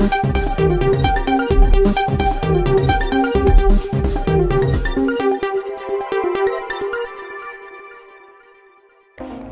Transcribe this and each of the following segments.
thank you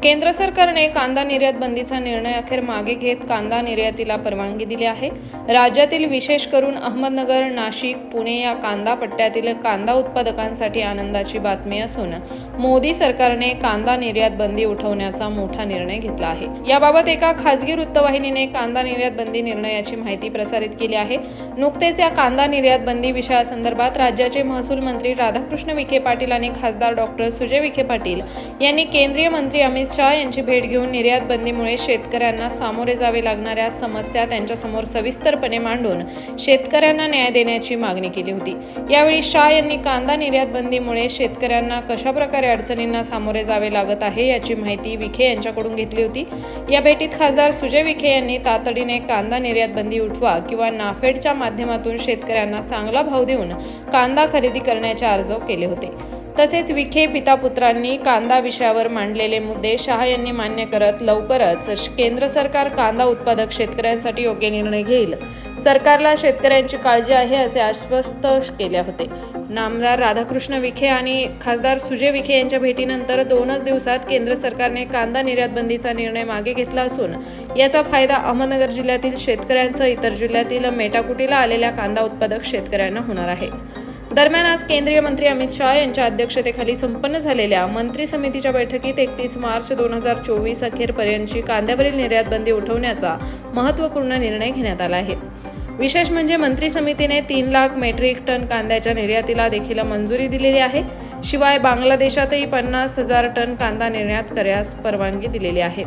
केंद्र सरकारने कांदा निर्यात बंदीचा निर्णय अखेर मागे घेत कांदा निर्यातीला परवानगी दिली आहे. राज्यातील विशेष करून अहमदनगर नाशिक पुणे या कांदा पट्ट्यातील कांदा उत्पादकांसाठी आनंदाची बातमी असून मोदी सरकारने कांदा निर्यात बंदी उठवण्याचा मोठा निर्णय घेतला आहे. याबाबत एका खासगी वृत्तवाहिनीने कांदा निर्यात बंदी निर्णयाची माहिती प्रसारित केली आहे. नुकतेच या कांदा निर्यात बंदी विषयासंदर्भात राज्याचे महसूल मंत्री राधाकृष्ण विखे पाटील आणि खासदार डॉक्टर सुजय विखे पाटील यांनी केंद्रीय मंत्री अमित शहा यांची भेट घेऊन निर्यात बंदीमुळे शेतकऱ्यांना सामोरे जावे लागणाऱ्या समस्या त्यांच्यासमोर सविस्तरपणे मांडून शेतकऱ्यांना न्याय देण्याची मागणी केली होती. यावेळी शाह यांनी कांदा निर्यात बंदीमुळे शेतकऱ्यांना कशा प्रकारे अडचणींना सामोरे जावे लागत आहे याची माहिती विखे यांच्याकडून घेतली होती. या भेटीत खासदार सुजय विखे यांनी तातडीने कांदा निर्यात बंदी उठवा किंवा नाफेडच्या माध्यमातून शेतकऱ्यांना चांगला भाव देऊन कांदा खरेदी करण्याचे अर्ज केले होते. तसेच विखे पितापुत्रांनी कांदा विषयावर मांडलेले मुद्दे शहा यांनी मान्य करत लवकरच श- केंद्र सरकार कांदा उत्पादक शेतकऱ्यांसाठी योग्य निर्णय घेईल. सरकारला शेतकऱ्यांची काळजी आहे असे आश्वस्त केले होते. नामदार राधाकृष्ण विखे आणि खासदार सुजय विखे यांच्या भेटीनंतर दोनच दिवसात केंद्र सरकारने कांदा निर्यात बंदीचा निर्णय मागे घेतला असून याचा फायदा अहमदनगर जिल्ह्यातील शेतकऱ्यांसह इतर जिल्ह्यातील मेटाकुटीला आलेल्या कांदा उत्पादक शेतकऱ्यांना होणार आहे. दरम्यान आज केंद्रीय मंत्री अमित शहा यांच्या अध्यक्षतेखाली संपन्न झालेल्या मंत्री समितीच्या बैठकीत एकतीस मार्च दोन हजार चोवीस अखेरपर्यंतची कांद्यावरील निर्यात बंदी उठवण्याचा महत्त्वपूर्ण निर्णय घेण्यात आला आहे. विशेष म्हणजे मंत्री समितीने तीन लाख मेट्रिक टन कांद्याच्या निर्यातीला देखील मंजुरी दिलेली आहे. शिवाय बांगलादेशातही पन्नास हजार टन कांदा निर्यात करण्यास परवानगी दिलेली आहे.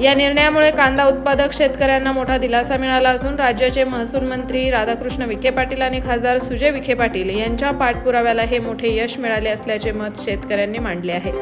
या निर्णयामुळे कांदा उत्पादक शेतकऱ्यांना मोठा दिलासा मिळाला असून राज्याचे महसूल मंत्री राधाकृष्ण विखे पाटील आणि खासदार सुजय विखे पाटील यांच्या पाठपुराव्याला हे मोठे यश मिळाले असल्याचे मत शेतकऱ्यांनी मांडले आहे.